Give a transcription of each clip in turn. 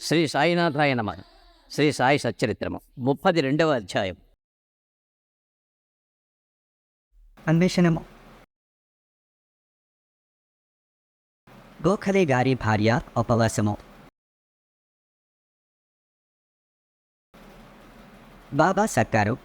శ్రీ సాయినాథాయ నమ. శ్రీ సాయి సచ్చరిత్రము. ముప్పది రెండవ అధ్యాయం. అన్వేషణము. గోఖలే గారి భార్య ఉపవాసము. బాబా సర్కారు.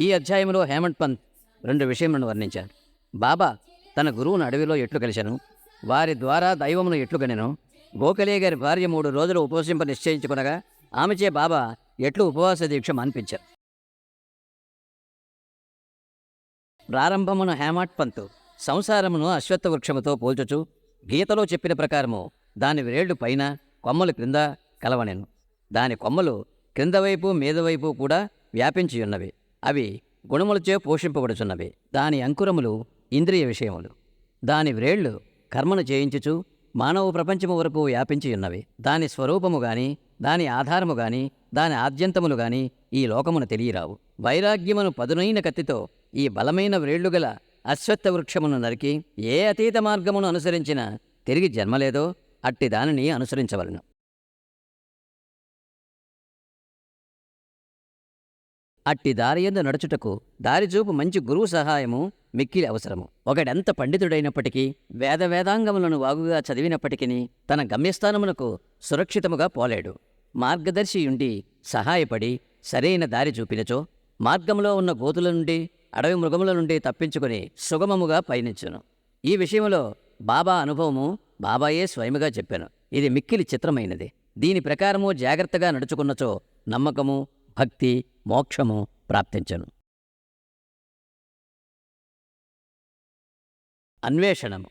ఈ అధ్యాయంలో హేమంత్ పంత్ రెండు విషయములను వర్ణించారు. బాబా తన గురువును అడవిలో ఎట్లు కలిశాను? వారి ద్వారా దైవమును ఎట్లు గనెను గోఖలే గారి భార్య మూడు రోజులు ఉపవసింప నిశ్చయించుకునగా ఆమెచే బాబా ఎట్లు ఉపవాస దీక్ష అనిపించారు ప్రారంభమున హేమాట్ పంతు సంసారమును అశ్వత్థ వృక్షముతో పోల్చుచు గీతలో చెప్పిన ప్రకారము దాని వ్రేళ్ళు పైన కొమ్మలు క్రింద కలవనెను. దాని కొమ్మలు క్రింద వైపు కూడా వ్యాపించియున్నవి. అవి గుణములచే పోషింపబడుచున్నవి. దాని అంకురములు ఇంద్రియ విషయములు. దాని వ్రేళ్ళు కర్మను చేయించుచు మానవ ప్రపంచము వరకు వ్యాపించి ఉన్నవి. దాని స్వరూపము గాని దాని ఆధారము గాని దాని ఆద్యంతములు గాని ఈ లోకమును తెలియరావు. వైరాగ్యమును పదునైన కత్తితో ఈ బలమైన వ్రేళ్ళుగల అశ్వత్థ వృక్షమును నరికి ఏ అతీత మార్గమును అనుసరించినా తిరిగి జన్మలేదో అట్టి దానిని అనుసరించవలను. అట్టి దారియందు నడుచుటకు దారిచూపు మంచి గురువు సహాయము మిక్కిలి అవసరము. ఒకడెంత పండితుడైనప్పటికీ వేద వేదాంగములను వాగుగా చదివినప్పటికీ తన గమ్యస్థానమునకు సురక్షితముగా పోలేడు. మార్గదర్శి ఉండి సహాయపడి సరైన దారి చూపినచో మార్గంలో ఉన్న గోతుల నుండి అడవి మృగముల నుండి తప్పించుకుని సుగమముగా పయనించును. ఈ విషయంలో బాబా అనుభవము బాబాయే స్వయముగా చెప్పాను. ఇది మిక్కిలి చిత్రమైనది. దీని ప్రకారము జాగ్రత్తగా నడుచుకున్నచో నమ్మకము భక్తి మోక్షము ప్రాప్తించను. అన్వేషణము.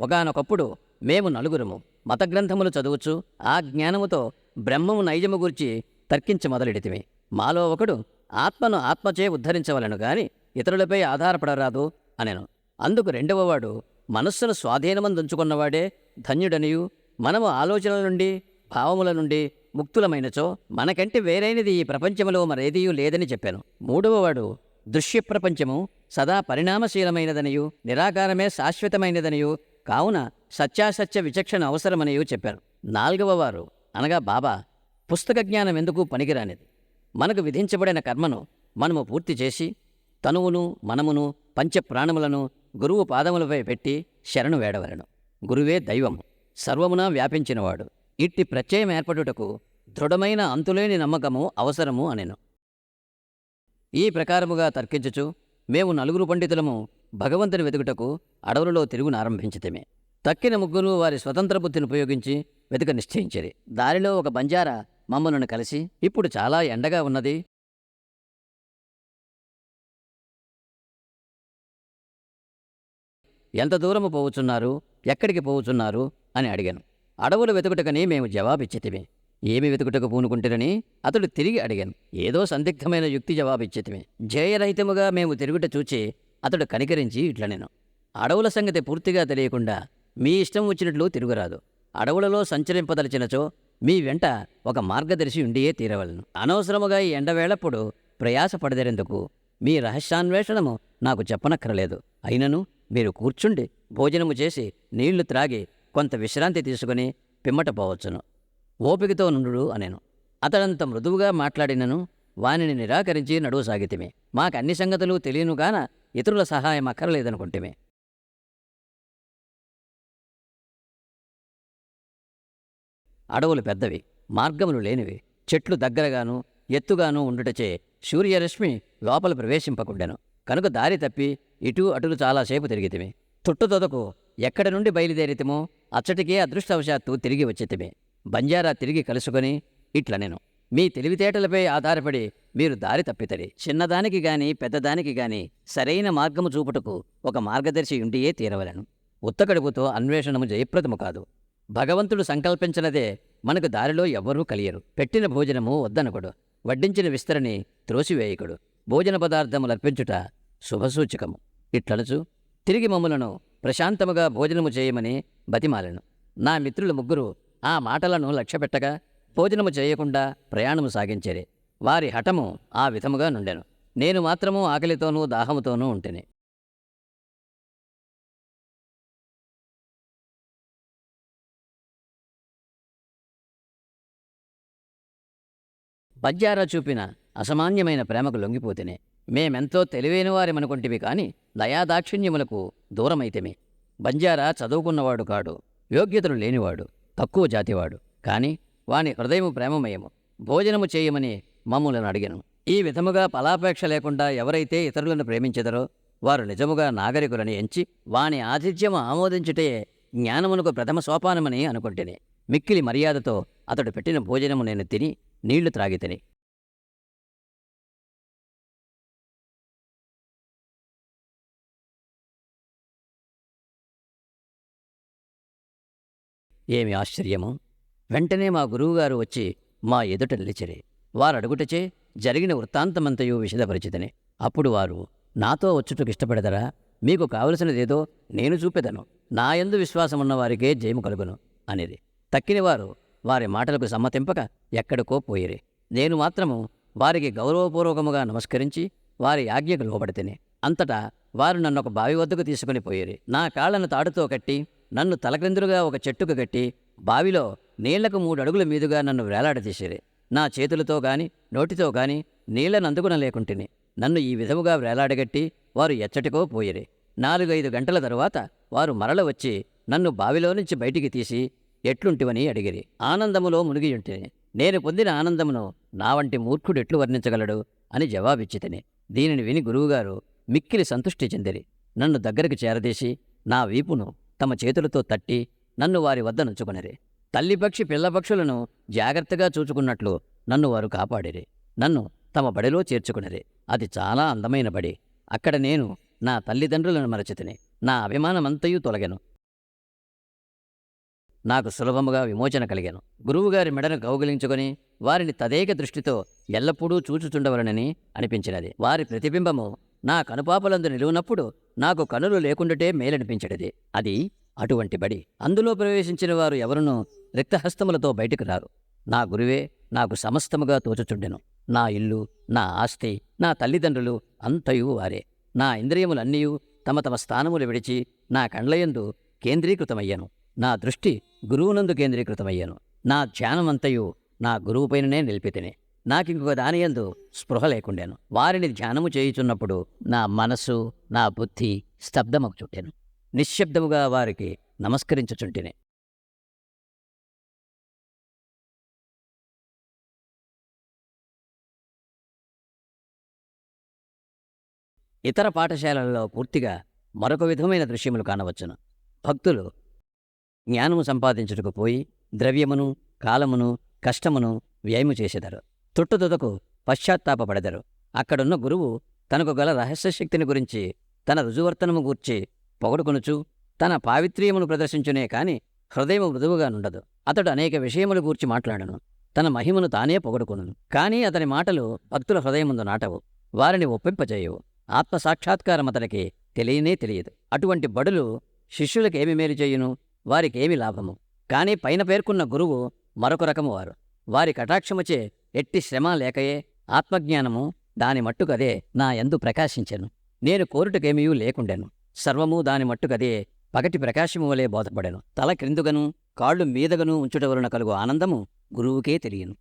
ఒకనొకప్పుడు మేము నలుగురము మత గ్రంథములు చదువుచు ఆ జ్ఞానముతో బ్రహ్మము నైజము గురించి తర్కించ మొదలెడితిమి. మాలో ఒకడు ఆత్మను ఆత్మచే ఉద్ధరించవలను గాని ఇతరులపై ఆధారపడరాదు అనెను. అందుకు రెండవవాడు మనస్సును స్వాధీనమందుంచుకున్నవాడే ధన్యుడనియు. మనము ఆలోచనల నుండి భావముల నుండి ముక్తులమైనచో మనకంటే వేరైనది ఈ ప్రపంచములో మరేదియూ లేదని చెప్పాను. మూడవవాడు దృశ్య ప్రపంచము సదా పరిణామశీలమైనదనియు నిరాకారమే శాశ్వతమైనదనియు కావున సత్యాసత్య విచక్షణ అవసరమనియు చెప్పారు. నాలుగవ వారు అనగా బాబా పుస్తక జ్ఞానం ఎందుకు పనికిరానిది? మనకు విధించబడిన కర్మను మనము పూర్తి చేసి తనువును మనమును పంచప్రాణములను గురువు పాదములపై పెట్టి శరణు వేడవలను. గురువే దైవము. సర్వమునా వ్యాపించినవాడు. ఇట్టి ప్రత్యయం ఏర్పడుటకు దృఢమైన అంతులేని నమ్మకము అవసరము అనెను. ఈ ప్రకారముగా తర్కించుచు మేము నలుగురు పండితులము భగవంతుని వెతుకుటకు అడవులలో తిరుగునారంభించితమే తక్కిన ముగ్గురు వారి స్వతంత్ర బుద్ధిని ఉపయోగించి వెతుక నిశ్చయించిరి. దారిలో ఒక బంజారా మమ్మలను కలిసి ఇప్పుడు చాలా ఎండగా ఉన్నది. ఎంత దూరము పోవుచున్నారు? ఎక్కడికి పోవుచున్నారు? అని అడిగాను. అడవులు వెతుకుటకని మేము జవాబిచ్చితిమి. ఏమి వెతుకుటకు పూనుకుంటురని అతడు తిరిగి అడిగాను. ఏదో సందిగ్ధమైన యుక్తి జవాబిచ్చితిమి. జయరహితముగా మేము తిరుగుట చూచి అతడు కనికరించి ఇట్లనెను. అడవుల సంగతి పూర్తిగా తెలియకుండా మీ ఇష్టం వచ్చినట్లు తిరుగురాదు. అడవులలో సంచరింపదలిచినచో మీ వెంట ఒక మార్గదర్శి ఉండియే తీరవలను. అనవసరముగా ఈ ఎండవేళప్పుడు ప్రయాసపడదరెందుకు? మీ రహస్యాన్వేషణము నాకు చెప్పనక్కరలేదు. అయినను మీరు కూర్చుండి భోజనము చేసి నీళ్ళు త్రాగి కొంత విశ్రాంతి తీసుకుని పిమ్మట పోవచ్చును. ఓపికతో నుండు అనేను. అతడంత మృదువుగా మాట్లాడినను వానిని నిరాకరించి నడువు సాగితిమి. మాకన్ని సంగతులు తెలియనుగాన ఇతరుల సహాయం అక్కరలేదనుకుంటిమే. అడవులు పెద్దవి మార్గములు లేనివి. చెట్లు దగ్గరగాను ఎత్తుగాను ఉండుటచే సూర్యరశ్మి లోపల ప్రవేశింపకుండెను. కనుక దారి తప్పి ఇటు అటులు చాలాసేపు తిరిగితిమి. తుట్టుతొదకు ఎక్కడ నుండి బయలుదేరితిమో అచ్చటికే అదృష్టవశాత్తు తిరిగి వచ్చితిమి. బంజారా తిరిగి కలుసుకొని ఇట్ల నేను. మీ తెలివితేటలపై ఆధారపడి మీరు దారి తప్పితరి. చిన్నదానికి గాని పెద్దదానికి గాని సరైన మార్గము చూపుటకు ఒక మార్గదర్శి ఉండియే తీరవలను. ఉత్తకడుపుతో అన్వేషణము జయప్రదము కాదు. భగవంతుడు సంకల్పించినదే మనకు దారిలో ఎవ్వరూ కలియరు. పెట్టిన భోజనము వద్దనకుడు. వడ్డించిన విస్తరణి త్రోసివేయకుడు. భోజన పదార్థములర్పించుట శుభసూచకము. ఇట్లనచు తిరిగి మమ్ములను ప్రశాంతముగా భోజనము చేయమని బతిమాలను. నా మిత్రులు ముగ్గురు ఆ మాటలను లక్ష్యపెట్టగా భోజనము చేయకుండా ప్రయాణము సాగించేరే. వారి హఠము ఆ విధముగా నుండెను. నేను మాత్రము ఆకలితోనూ దాహముతోనూ ఉంటేనే. పద్యారా చూపిన అసామాన్యమైన ప్రేమకు లొంగిపోతేనే. మేమెంతో తెలివైన వారిమనుకుంటివి కాని దయాదాక్షిణ్యములకు దూరమైతేమి. బంజారా చదువుకున్నవాడు కాడు యోగ్యతలు లేనివాడు తక్కువ జాతివాడు. కాని వాని హృదయము ప్రేమమయము. భోజనము చేయమని మమ్ములను అడిగను. ఈ విధముగా ఫలాపేక్ష లేకుండా ఎవరైతే ఇతరులను ప్రేమించెదరో వారు నిజముగా నాగరికులని ఎంచి వాని ఆతిథ్యము ఆమోదించుటే జ్ఞానమునకు ప్రథమ సోపానమని అనుకుంటేనే. మిక్కిలి మర్యాదతో అతడు పెట్టిన భోజనము నేను తిని నీళ్ళు త్రాగితిని. ఏమి ఆశ్చర్యము? వెంటనే మా గురువుగారు వచ్చి మా ఎదుట నిలిచిరి. వారు అడుగుటచే జరిగిన వృత్తాంతమంతయు విషదపరిచితని అప్పుడు వారు నాతో వచ్చుటకు ఇష్టపడదరా? మీకు కావలసినదేదో నేను చూపెదను. నా యందు విశ్వాసమున్న వారికే జయము కలుగును అనేది తక్కినవారు వారి మాటలకు సమ్మతింపక ఎక్కడికో పోయిరి. నేను మాత్రము వారికి గౌరవపూర్వకముగా నమస్కరించి వారి ఆజ్ఞకు లోబడితేనే. అంతటా వారు నన్ను ఒక బావి వద్దకు తీసుకుని పోయిరి. నా కాళ్ళను తాడుతో కట్టి నన్ను తలక్రిందులుగా ఒక చెట్టుకు కట్టి బావిలో నీళ్ళకు మూడు అడుగుల మీదుగా నన్ను వేలాడదీసిరి నా చేతులతో గాని నోటితో గాని నీళ్ళను అందుకునలేకుంటిని. నన్ను ఈ విధముగా వేలాడగట్టి వారు ఎచ్చటికో పోయిరి నాలుగైదు గంటల తరువాత వారు మరల వచ్చి నన్ను బావిలో నుంచి బయటికి తీసి ఎట్లుంటివని అడిగిరి. ఆనందములో మునిగియుంటిని. నేను పొందిన ఆనందమును నా వంటి మూర్ఖుడు ఎట్లు వర్ణించగలడు అని జవాబిచ్చితిని. దీనిని విని గురువుగారు మిక్కిలి సంతృష్టి చెందిరి. నన్ను దగ్గరికి చేరదీసి నా వీపును తమ చేతులతో తట్టి నన్ను వారి వద్ద నుంచుకొనిరి. తల్లిపక్షి పిల్లపక్షులను జాగ్రత్తగా చూచుకున్నట్లు నన్ను వారు కాపాడిరి. నన్ను తమ బడిలో చేర్చుకునిరి. అది చాలా అందమైన బడి. అక్కడ నేను నా తల్లిదండ్రులను మరచితిని. నా అభిమానమంతయు తొలగెను. నాకు సులభముగా విమోచన కలిగాను. గురువుగారి మెడను కౌగిలించుకొని వారిని తదేక దృష్టితో ఎల్లప్పుడూ చూచుచుండవలనని అనిపించినది. వారి ప్రతిబింబము నా కనుపాపలందు నిలువునప్పుడు నాకు కనులు లేకుండాటే మేలనిపించడిది. అది అటువంటి బడి. అందులో ప్రవేశించిన వారు ఎవరునూ రిక్తహస్తములతో బయటకు రారు. నా గురువే నాకు సమస్తముగా తోచుచుండెను. నా ఇల్లు నా ఆస్తి నా తల్లిదండ్రులు అంతయు వారే. నా ఇంద్రియములన్నీ తమ తమ స్థానములు విడిచి నా కండ్లయందు కేంద్రీకృతమయ్యాను. నా దృష్టి గురువునందు కేంద్రీకృతమయ్యాను. నా ధ్యానమంతయు నా గురువుపైననే నిలిపితిని. నాకు ఇంకొక దాని దానియందు స్పృహ లేకుండాను. వారిని ధ్యానము చేయుచున్నప్పుడు నా మనస్సు నా బుద్ధి స్తబ్దమకు చుట్టాను నిశ్శబ్దముగా వారికి నమస్కరించుచుంటిని. ఇతర పాఠశాలల్లో పూర్తిగా మరొక విధమైన దృశ్యములు కానవచ్చును. భక్తులు జ్ఞానము సంపాదించుటకు పోయి ద్రవ్యమును కాలమును కష్టమును వ్యయము చేసెదరు. తుట్టుతుదకు పశ్చాత్తాపపడెదరు. అక్కడున్న గురువు తనకు గల రహస్యశక్తిని గురించి తన రుజువర్తనము గూర్చి పొగడుకొనుచు తన పావిత్ర్యమును ప్రదర్శించునే కాని హృదయము మృదువుగా నుండదు. అతడు అనేక విషయముల గూర్చి మాట్లాడను. తన మహిమను తానే పొగడుకొనును. కానీ అతని మాటలు భక్తుల హృదయముందు నాటవు. వారిని ఒప్పింపజేయవు. ఆత్మసాక్షాత్కారం అతనికి తెలియనే తెలియదు. అటువంటి బడులు శిష్యులకేమి మేలు చేయును? వారికేమి లాభము? కానీ పైన పేర్కొన్న గురువు మరొక రకము వారు. వారి కటాక్షముచే ఎట్టి శ్రమ లేకయే ఆత్మజ్ఞానము దాని మట్టుకదే నా యందు ప్రకాశించెను. నేను కోరుటకేమీయూ లేకుండెను. సర్వము దాని మట్టుకదే పగటి ప్రకాశము వలె బోధపడెను. తల క్రిందుగను కాళ్ళు మీదగను ఉంచుట వలన కలుగు ఆనందము గురువుకే తెలియను.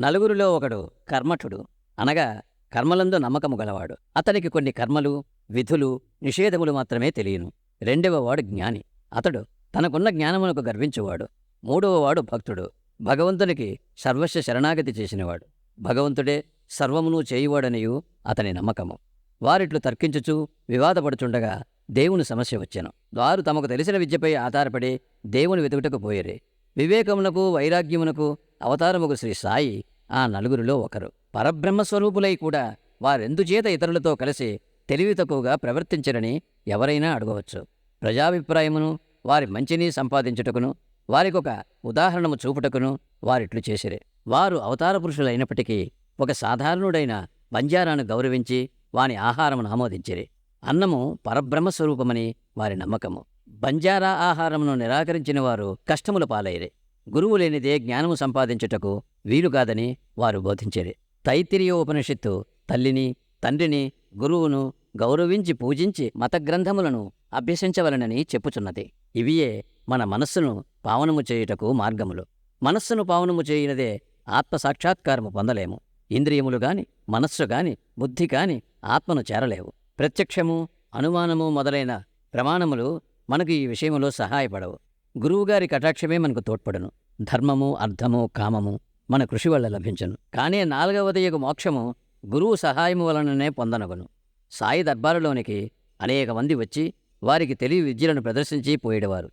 నలుగురిలో ఒకడు కర్మఠుడు అనగా కర్మలందు నమ్మకము గలవాడు. అతనికి కొన్ని కర్మలు విధులు నిషేధములు మాత్రమే తెలియను. రెండవ వాడు జ్ఞాని. అతడు తనకున్న జ్ఞానమునకు గర్వించువాడు. మూడవ వాడు భక్తుడు. భగవంతునికి సర్వస్వ శరణాగతి చేసినవాడు. భగవంతుడే సర్వమును చేయువాడనియు అతని నమ్మకము. వారిట్లు తర్కించుచు వివాదపడుచుండగా దేవుని సమస్య వచ్చెను. వారు తమకు తెలిసిన విద్యపై ఆధారపడి దేవుని వెతుకుటకు పోయిరి. వివేకమునకు వైరాగ్యమునకు అవతారముకు శ్రీ సాయి ఆ నలుగురిలో ఒకరు. పరబ్రహ్మస్వరూపులై కూడా వారెందుచేత ఇతరులతో కలిసి తెలివి తక్కువగా ప్రవర్తించరని ఎవరైనా అడగవచ్చు. ప్రజాభిప్రాయమును వారి మంచిని సంపాదించుటకును వారికొక ఉదాహరణము చూపుటకును వారిట్లు చేసిరే. వారు అవతార పురుషులైనప్పటికీ ఒక సాధారణుడైన బంజారాను గౌరవించి వాని ఆహారమును ఆమోదించిరి. అన్నము పరబ్రహ్మస్వరూపమని వారి నమ్మకము. బంజారా ఆహారమును నిరాకరించిన వారు కష్టముల పాలైరే. గురువు లేనిదే జ్ఞానము సంపాదించుటకు వీలుగాదని వారు బోధించిరి. తైత్తిరీయ ఉపనిషత్తు తల్లిని తండ్రిని గురువును గౌరవించి పూజించి మత గ్రంథములను అభ్యసించవలనని చెప్పుచున్నది. ఇవియే మన మనస్సును పావనము చేయుటకు మార్గములు. మనస్సును పావనము చేయునదే ఆత్మ సాక్షాత్కారము పొందలేము. ఇంద్రియములు గాని మనస్సు గాని బుద్ధి కాని ఆత్మను చేరలేవు. ప్రత్యక్షము అనుమానము మొదలైన ప్రమాణములు మనకు ఈ విషయములో సహాయపడవు. గురువుగారి కటాక్షమే మనకు తోడ్పడును. ధర్మము అర్థము కామము మన కృషి వల్ల లభించును. కానీ నాలుగవదయకు మోక్షము గురువు సహాయము వలననే పొందనగును. సాయి దర్బారులోనికి అనేక మంది వచ్చి వారికి తెలివి విద్యలను ప్రదర్శించి పోయేవారు.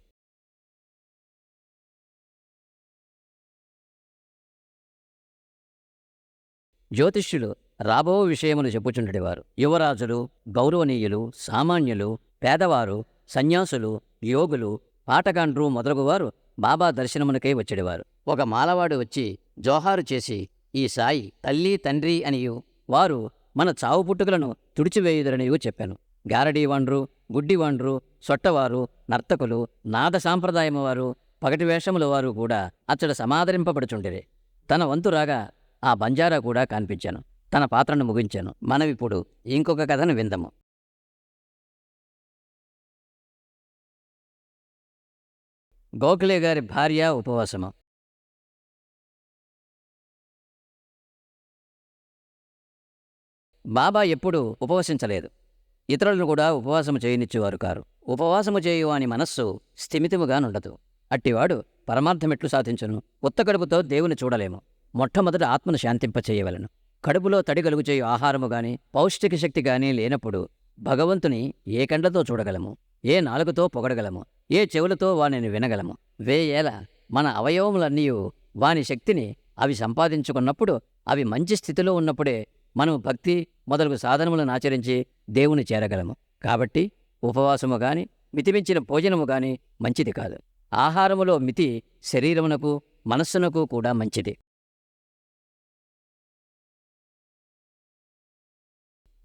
జ్యోతిష్యులు రాబో విషయములు చెప్పుచుండేవారు. యువరాజులు గౌరవనీయులు సామాన్యులు పేదవారు సన్యాసులు యోగులు పాటగాండ్రు మొదలగువారు బాబా దర్శనమునకై వచ్చేవారు. ఒక మాలవాడు వచ్చి జోహారు చేసి ఈ సాయి తల్లి తండ్రి అనియు వారు మన చావు పుట్టుకలను తుడిచివేయుదరని చెప్పాను. గారడీ వండ్రు గుడ్డి వండ్రు సొట్టవారు నర్తకులు నాద సాంప్రదాయము వారు పగటి వేషముల వారు కూడా అచ్చట సమాదరింపబడుచుండిరి. తన వంతు రాగా ఆ బంజారా కూడా కనిపించాను. తన పాత్రను ముగించాను. మనమిప్పుడు ఇంకొక కథను విందము. గోఖలే గారి భార్య ఉపవాసము. బాబా ఎప్పుడూ ఉపవసించలేదు. ఇతరులను కూడా ఉపవాసము చేయనిచ్చేవారు కారు. ఉపవాసము చేయు అని మనస్సు స్థిమితముగానుండదు అట్టివాడు పరమార్థమెట్లు సాధించును. ఉత్త కడుపుతో దేవుని చూడలేము. మొట్టమొదట ఆత్మను శాంతింపచేయవలను. కడుపులో తడి కలుగుచేయు ఆహారము గాని పౌష్టిక శక్తి గాని లేనప్పుడు భగవంతుని ఏ కండ్లతో చూడగలము? ఏ నాలుగుతో పొగడగలము? ఏ చెవులతో వానిని వినగలము? వేయేల మన అవయవములన్నీ వాని శక్తిని అవి సంపాదించుకున్నప్పుడు అవి మంచి స్థితిలో ఉన్నప్పుడే మనం భక్తి మొదలగు సాధనములను ఆచరించి దేవుని చేరగలము. కాబట్టి ఉపవాసము గాని మితిమించిన భోజనము గాని మంచిది కాదు. ఆహారములో మితి శరీరమునకు మనస్సునకు కూడా మంచిది.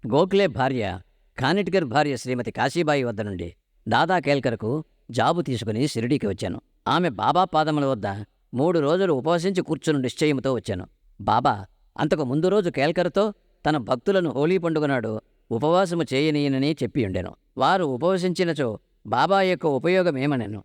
గోఖలే భార్య కానిట్గర్ భార్య శ్రీమతి కాశీబాయి వద్ద నుండి దాదా కేల్కర్కు జాబు తీసుకుని షిరిడీకి వచ్చాను. ఆమె బాబా పాదముల వద్ద మూడు రోజులు ఉపవసించి కూర్చుని నిశ్చయముతో వచ్చాను. బాబా అంతకు ముందు రోజు కేల్కర్తో తన భక్తులను హోలీ పండుగనాడు ఉపవాసము చేయనీయనని చెప్పి ఉండెను. వారు ఉపవసించినచో బాబా యొక్క ఉపయోగమేమనెను.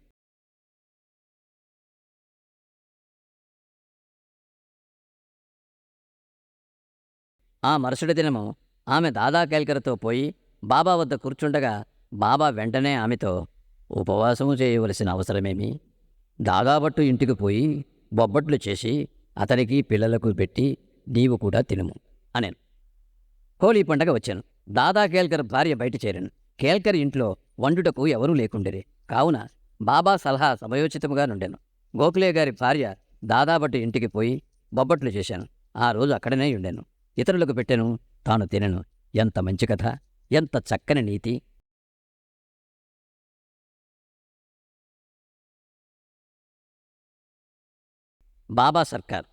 ఆ మరుసటి దినము ఆమె దాదా కేల్కరతో పోయి బాబా వద్ద కూర్చుండగా బాబా వెంటనే ఆమెతో ఉపవాసము చేయవలసిన అవసరమేమి? దాదాబట్టు ఇంటికి పోయి బొబ్బట్లు చేసి అతనికి పిల్లలకు పెట్టి నీవు కూడా తినుము అనేను. హోలీ పండగ వచ్చాను. దాదా కేల్కర్ భార్య బయట చేరాను. కేల్కర్ ఇంట్లో వండుటకు ఎవరూ లేకుండిరి కావున బాబా సలహా సమయోచితముగా నుండాను. గోఖలే గారి భార్య దాదాబట్టు ఇంటికి పోయి బొబ్బట్లు చేశాను. ఆ రోజు అక్కడనే ఉండాను. ఇతరులకు పెట్టెను తాను తినెను. ఎంత మంచి కథ ఎంత చక్కని నీతి. బాబా సర్కార్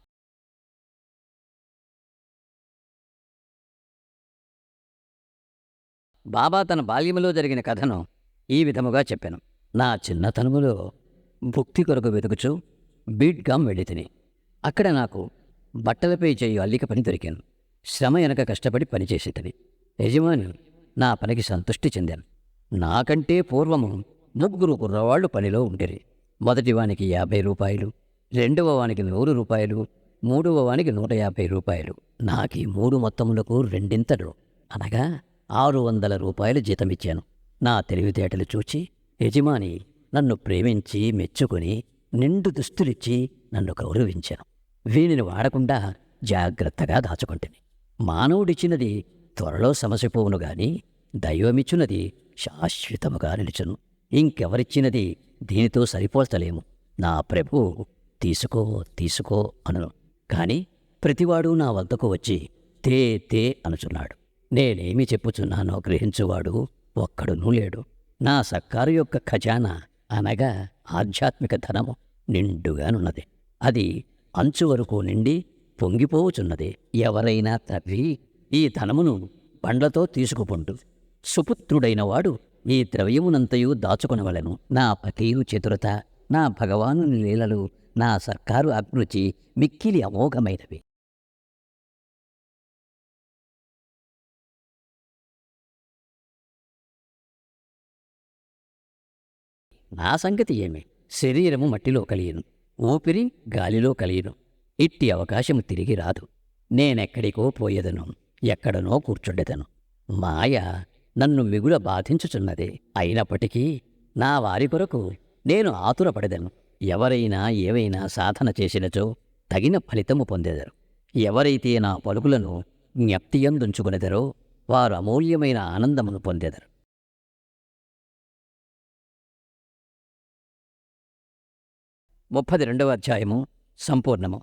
బాబా తన బాల్యములో జరిగిన కథను ఈ విధముగా చెప్పాను. నా చిన్నతనములో భుక్తి కొరకు వెతుకుచు బీట్గామ్ వెళ్ళి తిని. అక్కడ నాకు బట్టలపై చేయు అల్లిక పని దొరికాను. శ్రమ వెనక కష్టపడి పనిచేసేటది యజమాని నా పనికి సంతృష్టి చెందాను. నాకంటే పూర్వము ముగ్గురు కుర్రవాళ్ళు పనిలో ఉండిరి. మొదటి వానికి యాభై రూపాయలు రెండవ వానికి నూరు రూపాయలు మూడవ వానికి నూట యాభై రూపాయలు. నాకీ మూడు మొత్తములకు రెండింతలు అనగా ఆరు వందల రూపాయలు జీతమిచ్చాను. నా తెలివితేటలు చూచి యజమాని నన్ను ప్రేమించి మెచ్చుకొని నిండు దుస్తులిచ్చి నన్ను గౌరవించాను. వీనిని వాడకుండా జాగ్రత్తగా దాచుకుంటుంది మానవుడిచ్చినది త్వరలో సమసిపోవును గాని దైవమిచ్చినది శాశ్వతముగా నిలుచును. ఇంకెవరిచ్చినది దీనితో సరిపోల్చలేము. నా ప్రభు తీసుకో తీసుకో అనను. కాని ప్రతివాడు నా వద్దకు వచ్చి తే తే అనుచున్నాడు. నేనేమి చెప్పుచున్నానో గ్రహించువాడు ఒక్కడునూ లేడు. నా సర్కారు యొక్క ఖజానా అనగా ఆధ్యాత్మిక ధనము నిండుగానున్నది. అది అంచు వరకు నిండి పొంగిపోవుచున్నది. ఎవరైనా తవ్వి ఈ ధనమును బండ్లతో తీసుకుపొండు. సుపుత్రుడైన వాడు ఈ ద్రవ్యమునంతయు దాచుకొనవలెను. నా పకీరు చతురత నా భగవాను లీలలు నా సర్కారు అభిరుచి మిక్కిలి అమోఘమైనవి. నా సంగతి ఏమి? శరీరము మట్టిలో కలియను ఊపిరి గాలిలో కలియను. ఇట్టి అవకాశము తిరిగి రాదు. నేనెక్కడికో పోయేదను ఎక్కడనో కూర్చుండెదను. మాయ నన్ను మిగుల బాధించుచున్నది. అయినప్పటికీ నా వారి కొరకు నేను ఆతురపడేదను. ఎవరైనా ఏవైనా సాధన చేసినచో తగిన ఫలితము పొందేదరు. ఎవరైతే నా పలుకులను జ్ఞప్తియందుంచుకునేదరో వారు అమూల్యమైన ఆనందమును పొందేదరు. ముప్పది రెండవ అధ్యాయము సంపూర్ణము.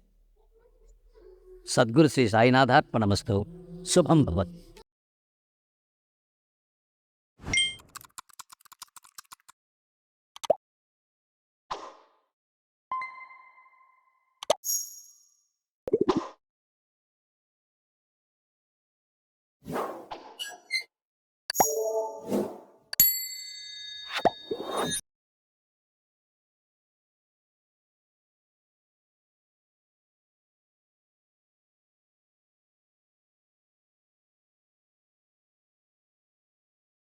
సద్గురు శ్రీ సాయినాథార్పణమస్తు. శుభం భవత్.